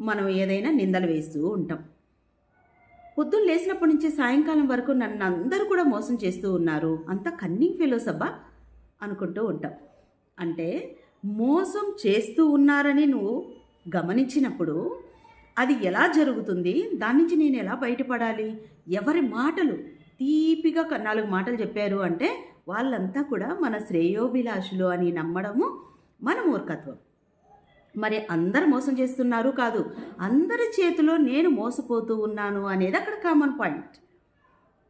మనం ఏదైనా నిందలు వేస్తూ ఉంటాం. పొద్దున్న లేచినప్పటి నుంచి సాయంకాలం వరకు నన్ను అందరూ కూడా మోసం చేస్తూ ఉన్నారు. అంత కన్నింగ్ ఫెలోస్ అబ్బా అనుకుంటూ ఉంటాం. అంటే మోసం చేస్తూ ఉన్నారని నువ్వు గమనించినప్పుడు అది ఎలా జరుగుతుంది? దాని నుంచి నేను ఎలా బయటపడాలి? ఎవరి మాటలు తీపిగా నాలుగు మాటలు చెప్పారు అంటే వాళ్ళంతా కూడా మన శ్రేయోభిలాషులు అని నమ్మడము మన మూర్ఖత్వం. మరి అందరు మోసం చేస్తున్నారు కాదు అందరి చేతిలో నేను మోసపోతూ ఉన్నాను అనేది అక్కడ కామన్ పాయింట్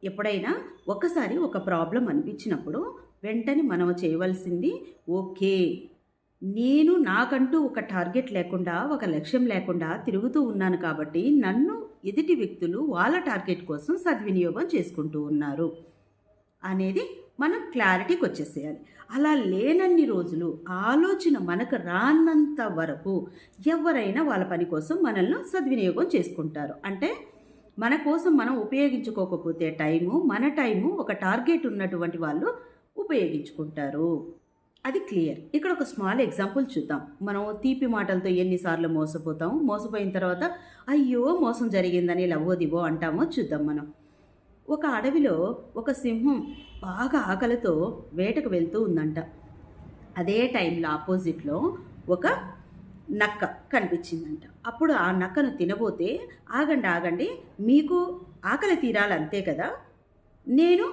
ఎప్పుడైనా ఒకసారి ఒక ప్రాబ్లం అనిపించినప్పుడు వెంటనే మనం చేయవలసింది ఓకే నేను నాకంటూ ఒక టార్గెట్ లేకుండా ఒక లక్ష్యం లేకుండా తిరుగుతూ ఉన్నాను కాబట్టి నన్ను ఎదుటి వ్యక్తులు వాళ్ళ టార్గెట్ కోసం సద్వినియోగం చేసుకుంటూ ఉన్నారు. అనేది మనం క్లారిటీకి వచ్చేసేయాలి. అలా లేనన్ని రోజులు ఆలోచన మనకు రానంత వరకు ఎవరైనా వాళ్ళ పని కోసం మనల్ని సద్వినియోగం చేసుకుంటారు. అంటే మన కోసం మనం ఉపయోగించుకోకపోతే టైము మన టైము ఒక టార్గెట్ ఉన్నటువంటి వాళ్ళు ఉపయోగించుకుంటారు. అది క్లియర్. ఇక్కడ ఒక స్మాల్ ఎగ్జాంపుల్ చూద్దాం. మనం తీపి మాటలతో ఎన్నిసార్లు మోసపోతాము మోసపోయిన తర్వాత అయ్యో మోసం జరిగిందని లవ్వోదివో అంటామో చూద్దాం మనం. ఒక అడవిలో ఒక సింహం బాగా ఆకలితో వేటకు వెళ్తూ ఉందంట. అదే టైంలో ఆపోజిట్లో ఒక నక్క కనిపించిందంట. అప్పుడు ఆ నక్కను తినబోతే ఆగండి ఆగండి మీకు ఆకలి తీరాలంతే కదా? నేను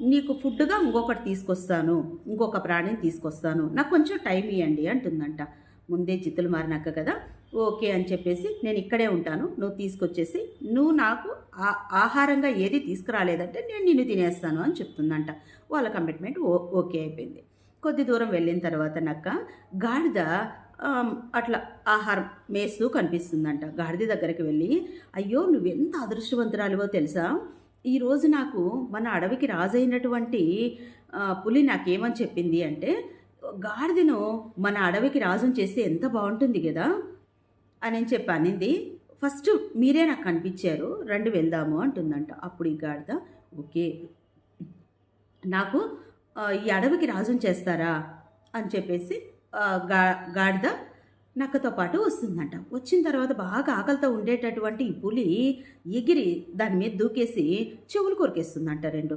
నీకు ఫుడ్గా ఇంకొకటి తీసుకొస్తాను ఇంకొక ప్రాణిని తీసుకొస్తాను. నాకు కొంచెం టైం ఇవ్వండి అంటుందంట. ముందే చిత్తులు మారినాక కదా? ఓకే అని చెప్పేసి నేను ఇక్కడే ఉంటాను. నువ్వు తీసుకొచ్చేసి నువ్వు నాకు ఆ- ఆహారంగా ఏది తీసుకురాలేదంటే నేను నిన్ను తినేస్తాను అని చెప్తుందంట. వాళ్ళ కమిట్మెంట్ ఓ ఓకే అయిపోయింది. కొద్ది దూరం వెళ్ళిన తర్వాత నక్క గాడిద అట్లా ఆహారం మేస్తూ కనిపిస్తుందంట. గాడిద దగ్గరికి వెళ్ళి అయ్యో నువ్వెంత అదృష్టవంతురాలివో తెలుసా? ఈరోజు నాకు మన అడవికి రాజైనటువంటి పులి నాకేమని చెప్పింది అంటే గాడిదను మన అడవికి రాజుని చేస్తే ఎంత బాగుంటుంది కదా అని చెప్పి అనింది ఫస్ట్ మీరే నాకు కనిపించారు రండి వెళ్దాము అంటుందంట. అప్పుడు ఈ గాడిద ఓకే నాకు ఈ అడవికి రాజుని చేస్తారా? అని చెప్పేసి గా గాడిద నక్కతో పాటు వస్తుందంట. వచ్చిన తర్వాత బాగా ఆకలితో ఉండేటటువంటి ఈ పులి ఎగిరి దాని మీద దూకేసి చెవులు కొరికేస్తుందంట రెండు.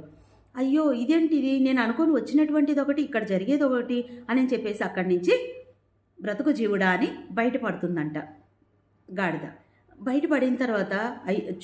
అయ్యో ఇదేంటిది? నేను అనుకొని వచ్చినటువంటిది ఒకటి ఇక్కడ జరిగేది ఒకటి అని చెప్పేసి అక్కడి నుంచి బ్రతుకు జీవుడా అని బయటపడుతుందంట. గాడిద. బయటపడిన తర్వాత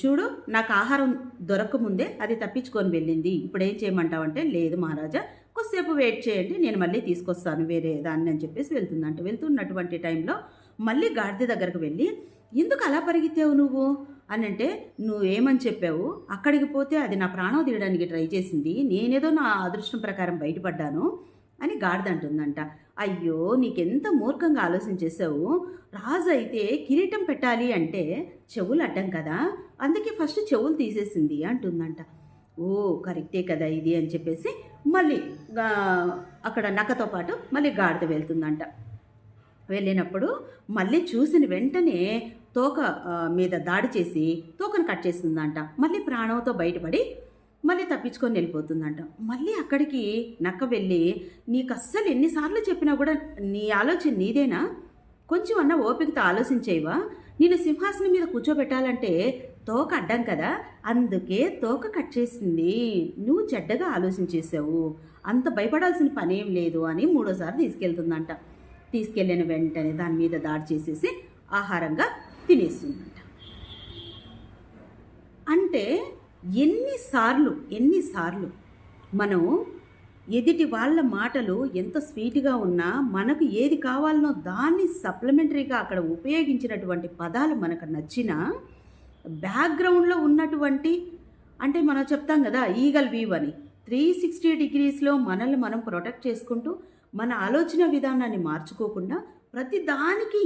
చూడు నాకు ఆహారం దొరకముందే అది తప్పించుకొని వెళ్ళింది. ఇప్పుడు ఏం చేయమంటావంటే లేదు మహారాజా కొద్దిసేపు వెయిట్ చేయండి నేను మళ్ళీ తీసుకొస్తాను వేరే దాన్ని అని చెప్పేసి వెళ్తుందంట వెళ్తున్నటువంటి టైంలో మళ్ళీ గాడిద దగ్గరకు వెళ్ళి ఎందుకు అలా పరిగెత్తావు నువ్వు? అని అంటే నువ్వేమని చెప్పావు? అక్కడికి పోతే అది నా ప్రాణం తీయడానికి ట్రై చేసింది. నేనేదో నా అదృష్టం ప్రకారం బయటపడ్డాను. అని గాడిద అంటుందంట. అయ్యో నీకెంత మూర్ఖంగా ఆలోచించేసావు రాజు అయితే కిరీటం పెట్టాలి అంటే చెవులు అడ్డం కదా? అందుకే ఫస్ట్ చెవులు తీసేసింది అంటుందంట. ఓ కరెక్టే కదా ఇది అని చెప్పేసి మళ్ళీ గా- అక్కడ నక్కతో పాటు మళ్ళీ గాడిద వెళ్తుందంట. వెళ్ళినప్పుడు మళ్ళీ చూసిన వెంటనే తోక మీద దాడి చేసి తోకను కట్ చేస్తుందంట. మళ్ళీ ప్రాణంతో బయటపడి మళ్ళీ తప్పించుకొని వెళ్ళిపోతుందంట. మళ్ళీ అక్కడికి నక్క వెళ్ళి నీకు అస్సలు ఎన్నిసార్లు చెప్పినా కూడా నీ ఆలోచన నీదేనా? కొంచెం అన్న ఓపికతో ఆలోచించేవా? నేను సింహాసనం మీద కూర్చోబెట్టాలంటే తోక అడ్డం కదా? అందుకే తోక కట్ చేసింది. నువ్వు చెడ్డగా ఆలోచించేసావు అంత భయపడాల్సిన పనేం లేదు అని మూడోసారి తీసుకెళ్తుందంట. తీసుకెళ్ళిన వెంటనే దాని మీద దాడి చేసేసి ఆహారంగా తినేస్తుందంట. అంటే ఎన్నిసార్లు ఎన్నిసార్లు మనం ఎదుటి వాళ్ళ మాటలు ఎంత స్వీట్గా ఉన్నా మనకు ఏది కావాలనో దాన్ని సప్లిమెంటరీగా అక్కడ ఉపయోగించినటువంటి పదాలు మనకు నచ్చినా బ్యాక్గ్రౌండ్లో ఉన్నటువంటి అంటే మనం చెప్తాం కదా ఈగల్ వీవ్ అని. త్రీ సిక్స్టీ డిగ్రీస్లో మనల్ని మనం ప్రొటెక్ట్ చేసుకుంటూ మన ఆలోచన విధానాన్ని మార్చుకోకుండా ప్రతి దానికి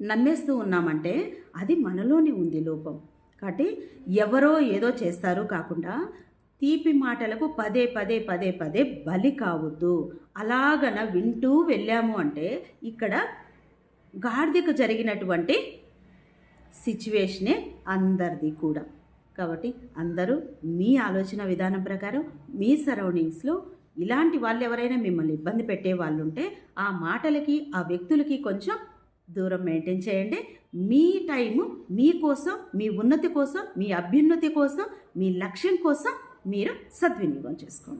నమ్మేస్తూ ఉన్నామంటే అది మనలోనే ఉంది లోపం. కాబట్టి ఎవరో ఏదో చేస్తారు కాకుండా తీపి మాటలకు పదే పదే పదే పదే బలి కావద్దు. అలాగన వింటూ వెళ్ళాము అంటే ఇక్కడ గాడిదకు జరిగినటువంటి సిచ్యువేషనే అందరిది కూడా. కాబట్టి అందరూ మీ ఆలోచన విధానం ప్రకారం మీ సరౌండింగ్స్లో ఇలాంటి వాళ్ళు ఎవరైనా మిమ్మల్ని ఇబ్బంది పెట్టే వాళ్ళు ఉంటే ఆ మాటలకి ఆ వ్యక్తులకి కొంచెం దూరం మెయింటైన్ చేయండి. మీ టైము మీకోసం మీ ఉన్నతి కోసం మీ అభ్యున్నతి కోసం మీ లక్ష్యం కోసం మీరు సద్వినియోగం చేసుకోండి.